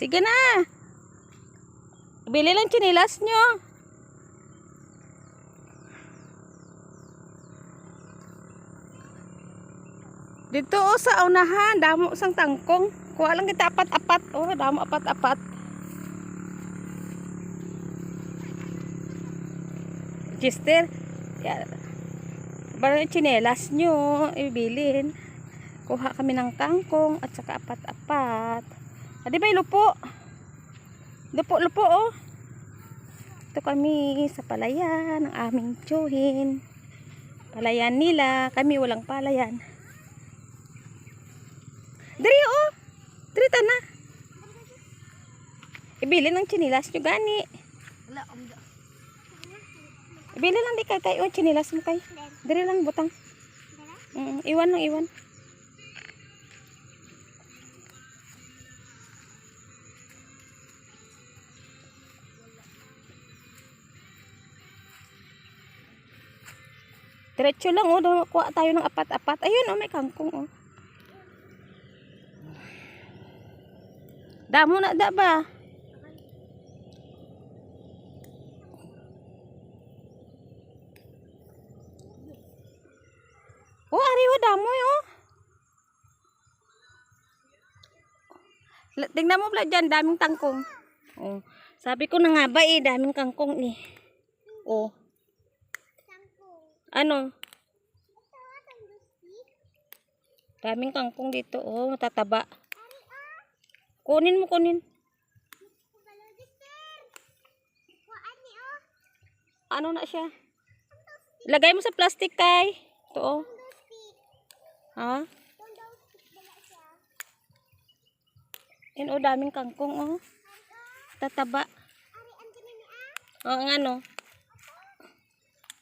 Sige na. Bili lang chinilas nyo. Dito oh, sa unahan, damo sang tangkong. Kuha lang kita apat-apat. Oh, damo apat-apat. Chester, ya, ba chinelas nyo, ibilin. Kuha kami ng kangkong at saka apat-apat. Adi ba lupo? Lupo, lupo oh. Ito kami sa palayan ng aming tsuhin. Palayan nila. Kami walang palayan. Dari oh. Dari na. Ibili ng chinilas nyo gani. Ibili lang di kay tayo. Chinilas mo kay. Dari lang butang. Mm, iwan lang iwan. Diretso lang oh, kuha tayo ng apat-apat. Ayun oh, may kangkong oh. Damo na da ba? Oh, ariwa damo oh. Tingnan mo pala dyan, daming tangkong. Oh. Sabi ko na nga ba eh, daming kangkong eh. Oh. Ano? Daming kangkong dito. Oh, matataba. Kunin mo, kunin. Ano na siya? Lagay mo sa plastic kay. Ito oh. Ha? Yan oh, daming kangkong oh. Tataba. Oo, ang ano.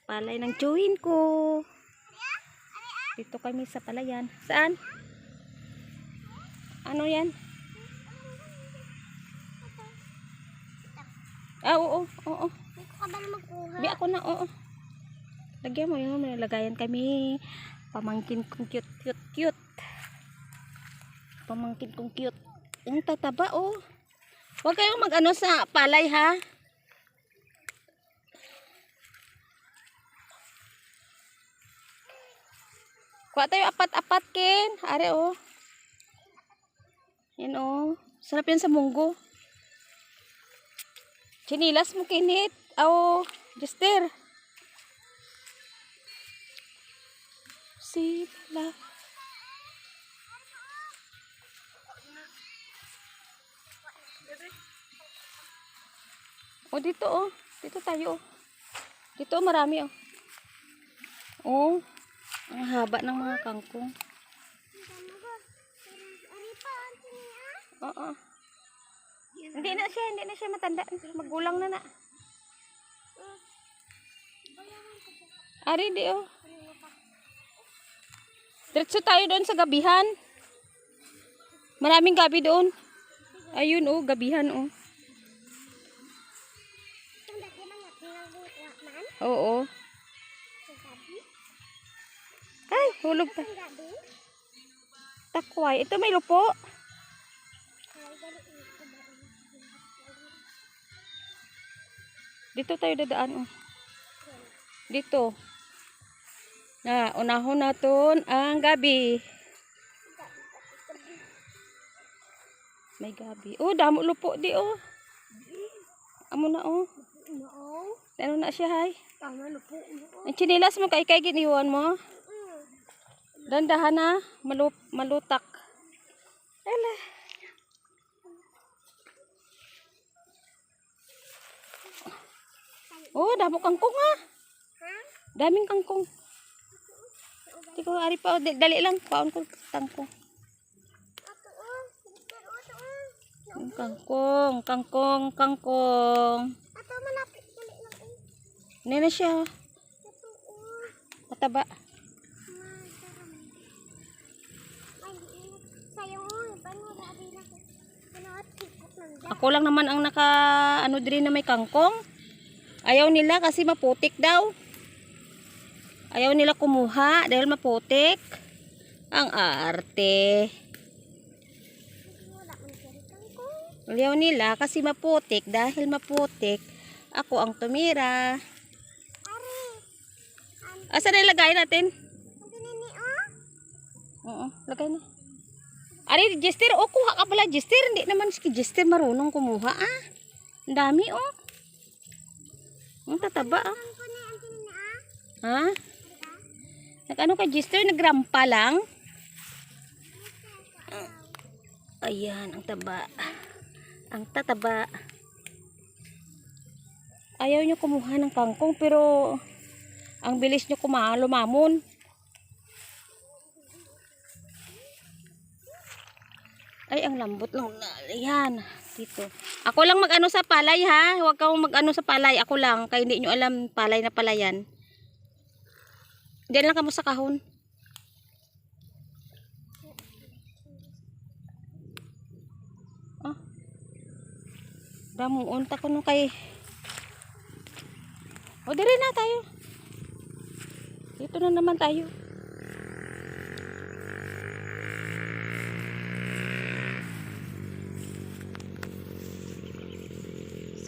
Palay ng chewin ko. Dito kami sa palayan. Saan? Ano yan? Ah, oo, oo. Hindi ko ka ba na magkuha? Bi ako na, oo. Lagyan mo yun, may lagayan kami. Pamangkin kong cute, cute, cute. Pamangkin kong cute. Ang tataba, oh. Huwag kayong mag-ano sa palay, ha? Kuha tayo apat-apat, Ken. Are, oh. Yan, oh. Sarap yan sa munggo. Chinilas mo, Kinit. Oh, Jester. Sila. Oh, dito oh. Dito tayo oh. Dito marami oh. Oh, ang haba ng mga kangkong. Oo. Hindi na siya, hindi na siya matanda. Magulang na na. Ari di oh. Diretso tayo doon sa gabihan. Maraming gabi doon. Ayun oh, gabihan oh. Oo. Sa gabi. Hulog pa. Takway. Ito may lupo. Dito tayo dadaan oh. Dito. Na, unahon naton ang gabi. May gabi. Oh, damo lupo di oh. Amo na oh. Ano na siya hay? Tama na po. Oo. Ang chinilas mo kay kay giniwan mo. Dandahan na, malup, malutak. Ala. Oh, damo kangkong ha. Ha? Daming kangkong. Di ko ari pa, oh, dali lang, paon ko tangkong. Kangkong, kangkong, kangkong. Ato malapit na siya, oh. mataba. Masaram. Ay, di ingat. Sayang oh. Paano labi na ko? Ano at tikot nanda. Ako lang naman ang naka, ano din na may kangkong. Ayaw nila kasi maputik daw. Ayaw nila kumuha dahil maputik. Ang arte. Ayaw nila kasi maputik. Dahil maputik, ako ang tumira. Asa na ilagay natin? Oh. Oo, lagay na. Ari, Jester, oh, kuha ka pala, Jester. Hindi naman si Jester marunong kumuha, ah. Ang dami, oh. Ang tataba, ah. Ha? Nag-ano ka, Jester? Nagrampa lang? Ah, Ayan, ang taba. Ang tataba. Ayaw nyo kumuha ng kangkong, pero ang bilis nyo kuma Ay, ang lambot ng Ayan, dito. Ako lang mag-ano sa palay, ha? Huwag kang mag-ano sa palay. Ako lang, kaya hindi nyo alam palay na palayan. Diyan lang kamo sa kahon. Ah. Damong unta ko nung kay... O, dire na tayo. Dito na naman tayo.